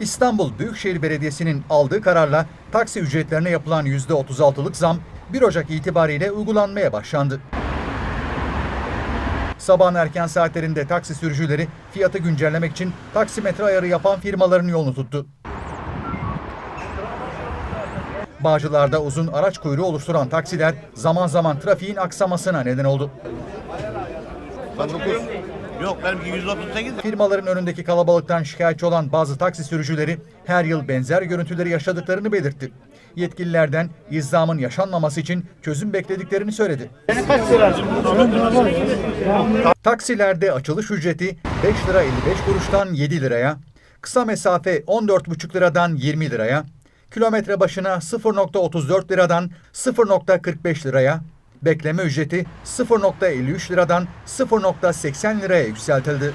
İstanbul Büyükşehir Belediyesi'nin aldığı kararla taksi ücretlerine yapılan %36'lık zam 1 Ocak itibariyle uygulanmaya başlandı. Sabahın erken saatlerinde taksi sürücüleri fiyatı güncellemek için taksimetre ayarı yapan firmaların yolunu tuttu. Bağcılar'da uzun araç kuyruğu oluşturan taksiler zaman zaman trafiğin aksamasına neden oldu. Ben 9. Yok benimki 138 de. Firmaların önündeki kalabalıktan şikayetçi olan bazı taksi sürücüleri her yıl benzer görüntüleri yaşadıklarını belirtti. Yetkililerden izdamın yaşanmaması için çözüm beklediklerini söyledi. Taksilerde açılış ücreti 5 lira 55 kuruştan 7 liraya, kısa mesafe 14,5 liradan 20 liraya, kilometre başına 0.34 liradan 0.45 liraya, bekleme ücreti 0.53 liradan 0.80 liraya yükseltildi.